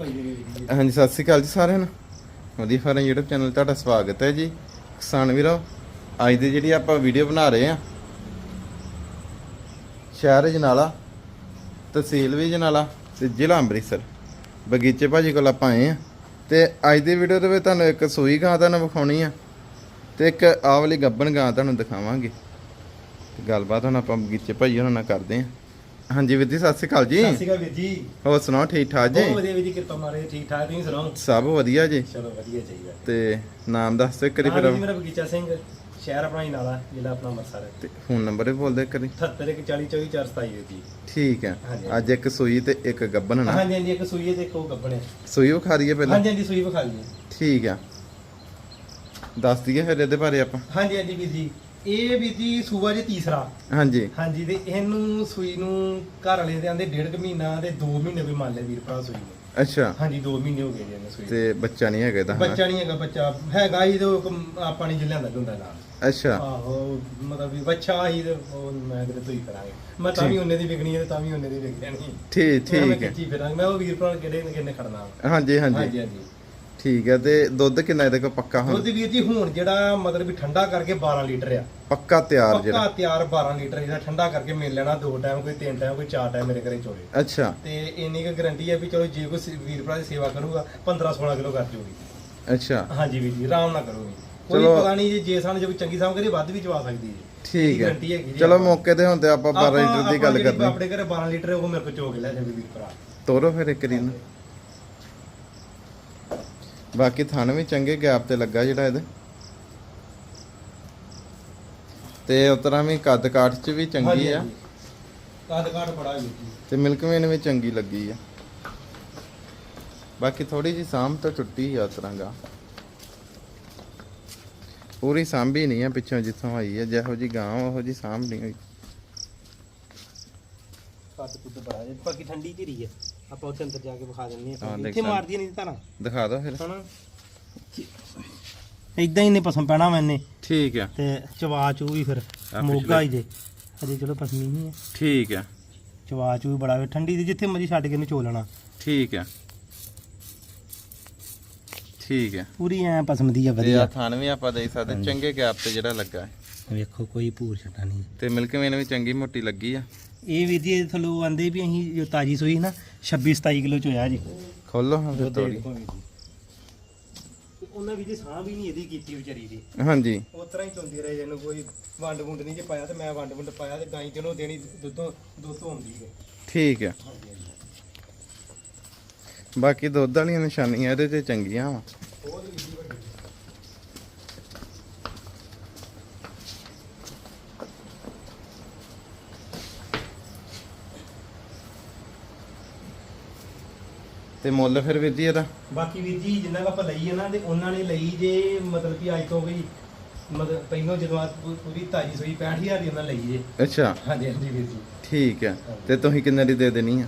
ਹਾਂਜੀ, ਸਤਿ ਸ਼੍ਰੀ ਅਕਾਲ ਜੀ ਸਾਰਿਆਂ ਨੂੰ। ਵਧੀਆ ਫਾਰਮ YouTube ਚੈਨਲ ਤੁਹਾਡਾ ਸਵਾਗਤ ਹੈ ਜੀ। ਕਿਸਾਨ ਵੀਰੋ, ਅੱਜ ਦੀ ਜਿਹੜੀ ਆਪਾਂ ਵੀਡੀਓ ਬਣਾ ਰਹੇ ਆ ਸ਼ਹਿਰ ਜਨਾਲਾ, ਤਹਿਸੀਲ ਵੀ ਜਨਾਲਾ ਤੇ ਜ਼ਿਲ੍ਹਾ ਅੰਮ੍ਰਿਤਸਰ। ਬਗੀਚੇ ਭਾਜੀ ਕੋਲ ਆਪਾਂ ਆਏ ਆ ਤੇ ਅੱਜ ਦੀ ਵੀਡੀਓ ਦੇ ਵਿੱਚ ਤੁਹਾਨੂੰ ਇੱਕ ਸੂਈ ਗਾਂ ਤੁਹਾਨੂੰ ਵਿਖਾਉਣੀ ਆ ਤੇ ਇੱਕ ਆਹ ਵਾਲੀ ਗੱਬਣ ਗਾਂ ਤੁਹਾਨੂੰ ਦਿਖਾਵਾਂਗੇ। ਤੇ ਗੱਲਬਾਤ ਹੁਣ ਆਪਾਂ ਬਗੀਚੇ ਭਾਜੀ ਉਹਨਾਂ ਨਾਲ ਕਰਦੇ ਆ ਹਾਂਜੀ ਵੀਰ ਜੀ ਸਤਿ ਸ਼੍ਰੀ ਅਕਾਲ ਜੀ। ਸਤਿ ਸ਼੍ਰੀ ਅਕਾਲ ਵੀਰ ਜੀ। ਹੋਰ ਸੁਣਾਓ ਠੀਕ ਠਾਕ ਜੀ? ਬਹੁਤ ਵਧੀਆ ਵੀਰ ਜੀ ਕਿਰਪਾ ਮਾਰੇ ਠੀਕ ਠਾਕ ਤੁਸੀਂ ਸੁਣਾਓ? ਸਭ ਵਧੀਆ ਜੀ। ਚਲੋ ਵਧੀਆ ਚਾਹੀਦਾ। ਤੇ ਨਾਮ ਦੱਸ ਦਿਓ ਕਰੀ ਹਾਂ ਫਿਰ। ਮੇਰਾ ਬਗੀਚਾ ਸਿੰਘ ਸ਼ਹਿਰ ਆਪਣਾ ਹੀ ਨਾਲਾ ਜ਼ਿਲ੍ਹਾ ਆਪਣਾ ਹੈ ਤੇ ਫੋਨ ਨੰਬਰ ਵੀ ਬੋਲ ਦੇ ਕਰੀ 7140244427 ਵੀਰ ਜੀ। ਠੀਕ ਹੈ। ਅੱਜ ਇੱਕ ਸੂਈ ਤੇ ਇੱਕ ਗੱਬਨ ਨਾ। ਹਾਂਜੀ ਹਾਂਜੀ ਇੱਕ ਸੂਈ ਹੈ ਤੇ ਇੱਕ ਉਹ ਗੱਬਣ ਹੈ। ਸੂਈ ਵਿਖਾ ਦਈਏ ਪਹਿਲਾਂ। ਹਾਂਜੀ ਹਾਂਜੀ ਸੂਈ ਵਿਖਾ ਲਈਏ। ਠੀਕ ਆ ਦੱਸ ਦਈਏ ਫਿਰ ਇਹਦੇ ਬਾਰੇ ਆਪਾਂ। ਹਾਂਜੀ ਹਾਂਜੀ ਵੀਰ ਜੀ। ਇਹ ਵੀਰ ਜੀ ਸੂਆ ਜੀ ਤੀਸਰਾ। ਹਾਂਜੀ। ਹਾਂਜੀ ਤੇ ਇਹਨੂੰ ਸੂਈ ਨੂੰ ਘਰ ਵਾਲੇ ਦੇ ਆਂਦੇ ਡੇਢ ਕੁ ਮਹੀਨਾ ਤੇ 2 ਮਹੀਨੇ ਵੀ ਮੰਨ ਲੈ ਵੀਰ ਭਰਾ ਸੂਈ ਨੂੰ। ਅੱਛਾ। ਹਾਂਜੀ 2 ਮਹੀਨੇ ਹੋ ਗਏ ਜੀ ਇਹਨੂੰ ਸੂਈ ਨੂੰ। ਤੇ ਬੱਚਾ ਨਹੀਂ ਹੈਗਾ ਇਹਦਾ ਹਨਾ? ਬੱਚਾ ਨਹੀਂ ਹੈਗਾ ਬੱਚਾ ਹੈਗਾ ਹੀ ਤੇ ਉਹ ਆਪਾਂ ਨਹੀਂ ਜਿੱਲਿਆਂ ਦਾ ਹੁੰਦਾ ਨਾਲ। ਅੱਛਾ। ਆਹੋ ਮਤਲਬ ਵੀ ਬੱਚਾ ਹੀ ਤੇ ਉਹ ਮੈਂ ਕਿਤੇ ਤੂੰ ਹੀ ਕਰਾਂਗੇ ਮੈਂ ਤਾਂ ਵੀ ਉਹਨੇ ਦੀ ਵਿਕਣੀ ਹੈ ਤੇ ਤਾਂ ਵੀ ਉਹਨੇ ਦੀ ਵਿਕ ਜਾਣੀ ਠੀਕ ਮੈਂ ਠੀਕ ਹੈ। ਕਿੱਥੇ ਫਿਰਾਂਗੇ ਮੈਂ ਉਹ ਵੀਰ ਭਰਾ ਨੂੰ ਕਿਹੜੇ ਨੇ ਕਿੰਨੇ ਖੜਨਾ ਹਾਂਜੀ ਹਾਂਜੀ। ਹਾਂਜੀ ਹਾਂਜੀ। ਠੀਕ ਹੈ ਤੇ ਦੁੱਧ ਕਿੰਨਾ ਇਹਦੇ ਕੋਲ ਪੱਕਾ ਹੁਣ? ਦੁੱਧ ਵੀਰ ਜੀ ਹੁਣ ਜਿਹੜਾ ਮਤਲਬ ਵੀ ਠੰਡਾ ਕਰਕੇ 12 ਲੀਟਰ ਆ। ਪੱਕਾ ਤਿਆਰ ਪੱਕਾ ਜਿਹੜਾ? ਤਿਆਰ 12 ਲੀਟਰ ਜਿਹੜਾ ਠੰਡਾ ਕਰਕੇ ਮਿਲ ਲੈਣਾ ਦੋ ਟਾਈਮ ਕੋਈ ਤਿੰਨ ਟਾਈਮ ਕੋਈ ਚਾਰ ਟਾਈਮ ਮੇਰੇ ਘਰੇ ਚੋਲੇ। ਅੱਛਾ। ਤੇ ਇੰਨੀ ਕੁ ਗਾਰੰਟੀ ਹੈ ਵੀ ਚਲੋ ਜੇ ਕੋਈ ਵੀਰ ਭਰਾ ਦੀ ਸੇਵਾ ਕਰੂਗਾ 15 16 ਕਿਲੋ ਕਰ ਜੂਗੀ ਅੱਛਾ। ਹਾਂਜੀ ਵੀਰ ਜੀ ਆਰਾਮ ਨਾਲ ਕਰੋਗੇ। ਕੋਈ। ਪਤਾ ਨਹੀਂ ਜੀ ਸਾਨੂੰ ਜੇ ਕੋਈ ਚੰਗੀ ਸਾਮ ਕਰੇ ਵੱਧ ਵੀ ਚਵਾ ਸਕਦੀ ਹੈ। ਠੀਕ ਹੈ। ਚਲੋ ਮੌਕੇ ਤੇ ਹੁੰਦੇ ਆਪਾਂ 12 ਆਪਾਂ- ਲੀਟਰ ਦੀ ਗੱਲ ਕਰਨੀ। ਆਪਣੇ ਘਰੇ 12 ਲੀਟਰ ਉਹ ਮੇਰੇ ਕੋਲ ਚੋ ਕੇ ਲੈ ਜਾਵੇ ਵੀਰ ਭਰਾ। ਤੋਰੋ ਫਿਰ ਇੱਕ ਰੀਨ ਬਾਕੀ ਥਣ ਵੀ ਚੰਗੇ ਗੈਪ ਤੇ ਲੱਗਾ ਜਿਹੜਾ ਇਹਦੇ। ਤੇ ਉਤਰਾ ਵੀ ਕੱਦ ਕਾਠ ਚ ਵੀ ਚੰਗੀ ਆ। ਕਾਦ ਕਾਟ ਬੜਾ ਜੀ। ਤੇ ਮਿਲਕ ਵੇਨ ਵੀ ਚੰਗੀ ਲੱਗੀ ਆ। ਬਾਕੀ ਥੋੜੀ ਜੀ ਸਾਂਭ ਤਾਂ ਟੁੱਟੀ ਆ ਉਤਰਾਂਗਾ ਪੂਰੀ ਸਾਂਭੀ ਨਹੀਂ ਆ ਪਿੱਛੋਂ ਜਿੱਥੋਂ ਆਈ ਆ ਜਿਹੋ ਜੀ ਗਾਂ ਉਹੋ ਜੀ ਸਾਂਭ ਨਹੀਂ ਹੋਈ। ਕੱਦ ਕੁੱਦ ਬੜਾ ਜੀ ਬਾਕੀ ਠੰਡੀ ਧੀਰੀ ਹੈ। ਆਪਾਂ ਉੱਥੇ ਅੰਦਰ ਜਾ ਕੇ ਵਿਖਾ ਦਿੰਦੇ ਹਾਂ, ਆ ਦੇਖ ਇੱਥੇ ਸਕਦੇ। ਮਾਰਦੀ ਨਹੀਂ ਤਾਂ ਨਾ ਦਿਖਾ ਦਿਓ ਫਿਰ। ਹਣਾ ਇਦਾਂ ਹੀ ਨੇ ਪਸਮ ਪੈਣਾ ਮੈਨੇ ਠੀਕ ਆ। ਤੇ ਚਵਾ ਚੂ ਵੀ ਫਿਰ ਪਿਛਲੇ- ਮੋਗਾ ਹੀ ਜੇ ਅਜੇ ਚਲੋ ਪਸਮੀ ਨਹੀਂ ਹੈ। ਠੀਕ ਆ। ਚਵਾ ਚੂ ਵੀ ਬੜਾ ਵੇ ਠੰਡੀ ਦੀ ਜਿੱਥੇ ਮਰਜ਼ੀ ਛੱਡ ਕੇ ਇਹਨੂੰ ਚੋ ਲੈਣਾ। ਠੀਕ ਆ। ਠੀਕ ਆ। ਪੂਰੀ ਐ ਪਸਮ ਦੀ ਆ ਤੇ ਆ ਵਧੀਆ। ਥਣ ਵੀ ਆਪਾਂ ਦੇ ਸਕਦੇ। ਚੰਗੇ ਗੈਪ ਤੇ ਜਿਹੜਾ ਲੱਗਾ ਹੈ। ਵੇਖੋ ਕੋਈ ਭੂਰ ਛੱਡਾ ਨਹੀਂ। ਤੇ ਮਿਲਕ ਵੇਨ ਵੀ ਚੰਗੀ ਮੋਟੀ ਲੱਗੀ ਆ। ਇਹ ਵੀਰ ਜੀ ਥੱਲੋਂ ਆਂਦੇ ਵੀ ਅਸੀਂ ਜੋ ਤਾਜੀ ਸੋਈ ਨਾ 26 27 ਕਿਲੋ ਚ ਹੋਇਆ ਜੀ। ਖੋਲੋ ਹਾਂ ਫਿਰ ਤੋੜੀ। ਉਹਨਾਂ ਵੀ ਜੀ ਸਾਹ ਵੀ ਨਹੀਂ ਇਹਦੀ ਕੀਤੀ ਵਿਚਾਰੀ ਦੀ। ਹਾਂਜੀ। ਉਸ ਤਰ੍ਹਾਂ ਹੀ ਚੁੰਦੀ ਰਹੇ ਇਹਨੂੰ ਕੋਈ ਵੰਡ ਵੁੰਡ ਨਹੀਂ ਜੇ ਪਾਇਆ ਤੇ ਮੈਂ ਵੰਡ ਵੁੰਡ ਪਾਇਆ ਤੇ ਗਾਈ ਕਿਨੂੰ ਦੇਣੀ ਦੁੱਧੋਂ ਦੁੱਧ ਹੁੰਦੀ ਹੈ। ਠੀਕ ਆ ਬਾਕੀ ਦੁੱਧ ਵਾਲੀਆਂ ਨਿਸ਼ਾਨੀਆਂ ਇਹਦੇ ਤੇ ਚੰਗੀਆਂ ਵਾ ਬਹੁਤ ਵੀਰ ਵੱਡੀ ਤੇ ਮੁੱਲ ਫਿਰ ਵੀਰ ਜੀ ਇਹਦਾ? ਬਾਕੀ ਵੀਰ ਜੀ ਜਿੰਨਾ ਕੁ ਆਪਾਂ ਲਈ ਹੈ ਨਾ ਤੇ ਉਹਨਾਂ ਨੇ ਲਈ ਜੇ ਮਤਲਬ ਕਿ ਅੱਜ ਤੋਂ ਵੀ ਮਤਲਬ ਪਹਿਲੋਂ ਜਦੋਂ ਆ ਪੂ- ਪੂਰੀ ਤਾਜੀ ਸੋਈ 65000 ਦੀ ਉਹਨਾਂ ਲਈ ਜੇ। ਅੱਛਾ। ਹਾਂਜੀ ਹਾਂਜੀ ਵੀਰ ਜੀ। ਠੀਕ ਆ ਤੇ ਤੁਸੀਂ ਕਿੰਨੇ ਦੀ ਦੇ ਦੇਣੀ ਆ?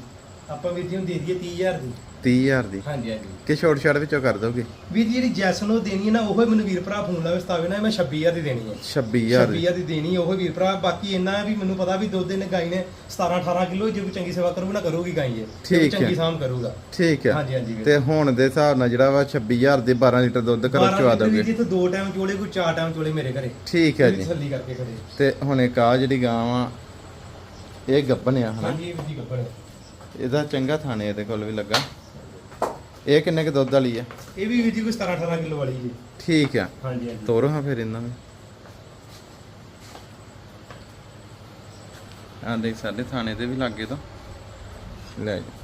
ਆਪਾਂ ਵੀਰ ਜੀ ਨੂੰ ਦੇ ਦਈਏ 30000 ਦੀ। 30000 ਦੀ। ਹਾਂਜੀ ਹਾਂਜੀ। ਕਿ ਛੋਟ ਛਾੜ ਵਿੱਚੋਂ ਕਰ ਦੋਗੇ? ਵੀਰ ਜੀ ਜਿਹੜੀ ਜੈਸਨ ਦੇਣੀ ਹੈ ਨਾ ਉਹ ਮੈਨੂੰ ਵੀਰ ਭਰਾ ਫੋਨ ਲਾਵੇ ਸਤਾਵੇ ਨਾ ਮੈਂ 26000 ਦੀ ਦੇਣੀ ਹੈ। 26000 ਦੀ। 26000 ਦੀ ਦੇਣੀ ਉਹ ਵੀਰ ਭਰਾ। ਬਾਕੀ ਇੰਨਾ ਵੀ ਮੈਨੂੰ ਪਤਾ ਵੀ ਦੁੱਧ ਨੇ ਗਾਈ ਨੇ 17 18 ਕਿਲੋ ਜੇ ਕੋਈ ਚੰਗੀ ਸੇਵਾ ਕਰੂਗਾ ਨਾ ਕਰੂਗੀ ਗਾਈ ਇਹ। ਹੈ। ਚੰਗੀ ਸਾਮ ਕਰੂਗਾ। ਠੀਕ ਆ ਹਾਂਜੀ ਹਾਂਜੀ ਤੇ ਹੁਣ ਦੇ ਹਿਸਾਬ ਨਾਲ ਜਿਹੜਾ ਵਾ 26000 ਦੇ 12 ਲੀਟਰ ਦੁੱਧ ਕਰੋ 12 ਚਵਾ ਦੋਗੇ? ਜੀ ਤੋਂ ਦੋ ਟਾਈਮ ਚੋਲੇ ਕੋਈ ਚਾਰ ਟਾਈਮ ਚੋਲੇ ਮੇਰੇ ਘਰੇ। ਠੀਕ ਹੈ ਜੀ। ਥੱਲੀ ਕਰਕੇ ਖੜੇ। ਤੇ ਹੁਣ ਇੱਕ ਆ ਜਿਹੜੀ ਗਾਂ ਵਾ ਇਹ ਆ ਹਨਾ? ਹਾਂਜੀ ਵੀਰ ਜੀ ਗੱਬੜ ਇਹਦਾ ਚੰਗਾ ਥਾਣੇ ਇਹਦੇ ਕੋਲ ਵੀ ਲੱਗਾ। ਇਹ ਕਿੰਨੇ ਕੁ ਦੁੱਧ ਵਾਲੀ ਆ? ਇਹ ਵੀ ਵੀਰ ਜੀ ਕੋਈ 17 18 ਕਿਲੋ ਵਾਲੀ ਜੀ। ਠੀਕ ਆ। ਹਾਂਜੀ ਹਾਂਜੀ। ਤੋਰੋ ਹਾਂ ਫਿਰ ਇਹਨਾਂ ਨੂੰ। ਆਂ ਦੇਖ ਸਾਡੇ ਥਾਣੇ ਤੇ ਵੀ ਲੱਗੇ ਤਾਂ। ਲੈ ਜਾ।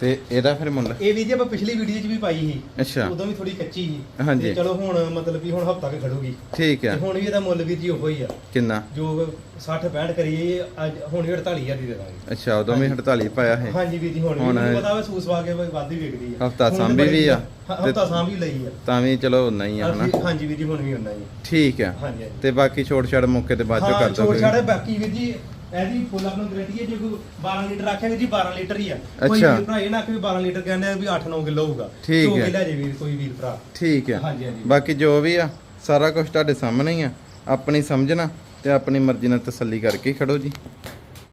ਤੇ ਇਹਦਾ ਫਿਰ ਮੁੱਲ? ਇਹ ਵੀ ਜੀ ਆਪਾਂ ਪਿਛਲੀ ਵੀਡੀਓ 'ਚ ਵੀ ਪਾਈ ਸੀ। ਅੱਛਾ। ਉਦੋਂ ਵੀ ਥੋੜੀ ਕੱਚੀ ਸੀ। ਹਾਂਜੀ। ਤੇ ਚਲੋ ਹੁਣ ਮਤਲਬ ਵੀ ਹੁਣ ਹਫਤਾ ਕੇ ਖੜੂਗੀ। ਠੀਕ ਤੇ ਆ ਹੁਣ ਵੀ ਇਹਦਾ ਮੁੱਲ ਵੀਰ ਜੀ ਉਹੋ ਹੀ ਆ। ਕਿੰਨਾ? ਜੋ 60 65 ਕਰੀਏ ਅੱਜ ਹੁਣ ਵੀ 48000 ਦੀ ਦੇ ਦਾਂਗੇ। ਅੱਛਾ ਉਦੋਂ ਵੀ 48 ਪਾਇਆ ਹੈ ਹਾਂਜੀ ਵੀਰ ਜੀ ਹੁਣ ਵੀ ਹੁਣ ਮੈਨੂੰ ਪਤਾ ਵਾ ਸੂਸ ਵਾ ਕੇ ਵੱਧ ਹੀ ਵਿਕਦੀ ਆ। ਹਫ਼ਤਾ ਸਾਂਭੀ ਵੀ ਆ। ਹਾਂ, ਹਫ਼ਤਾ ਸਾਂਭ ਲਈ ਆ। ਤਾਂ ਵੀ ਚਲੋ ਉਨਾ ਹੀ ਆ ਹਨਾ? ਹਾਂਜੀ ਵੀਰ ਜੀ ਹੁਣ ਵੀ ਉਹਨਾਂ ਜੀ ਠੀਕ ਆ। ਹਾਂਜੀ ਹਾਂਜੀ। ਤੇ ਬਾਕੀ ਛੋਟ ਛਾੜ ਮੌਕੇ ਤੇ ਬਾਅਦ ਚੋਂ ਹਾਂ ਕਰ ਛੋੜ ਦੋਗੇ ਛਾੜੇ ਬਾਕੀ ਵੀਰ ਜੀ ਇਹਦੀ ਫੁੱਲ ਆਪਣਾ ਗਰੰਟੀ ਹੈ ਜੇ ਕੋਈ 12 ਲੀਟਰ ਆਖਿਆ ਜੀ 12 ਲੀਟਰ ਹੀ ਆ। ਕੋਈ ਅੱਛਾ। ਵੀਰ ਭਰਾ ਇਹ ਨਾ ਕਿ ਵੀ 12 ਲੀਟਰ ਕਹਿੰਦੇ ਆ ਵੀ 8-9 ਕਿਲੋ ਹੋਊਗਾ। ਠੀਕ ਹੈ। ਲੈ ਜੇ ਵੀਰ ਕੋਈ ਵੀਰ ਭਰਾ। ਠੀਕ ਆ ਹਾਂਜੀ ਹਾਂਜੀ। ਬਾਕੀ ਜੋ ਵੀ ਆ ਸਾਰਾ ਕੁਝ ਤੁਹਾਡੇ ਸਾਹਮਣੇ ਹੀ ਆ। ਆਪਣੀ ਸਮਝਣਾ ਤੇ ਆਪਣੀ ਮਰਜ਼ੀ ਨਾਲ ਤਸੱਲੀ ਕਰਕੇ ਹੀ ਖੜੋ ਜੀ।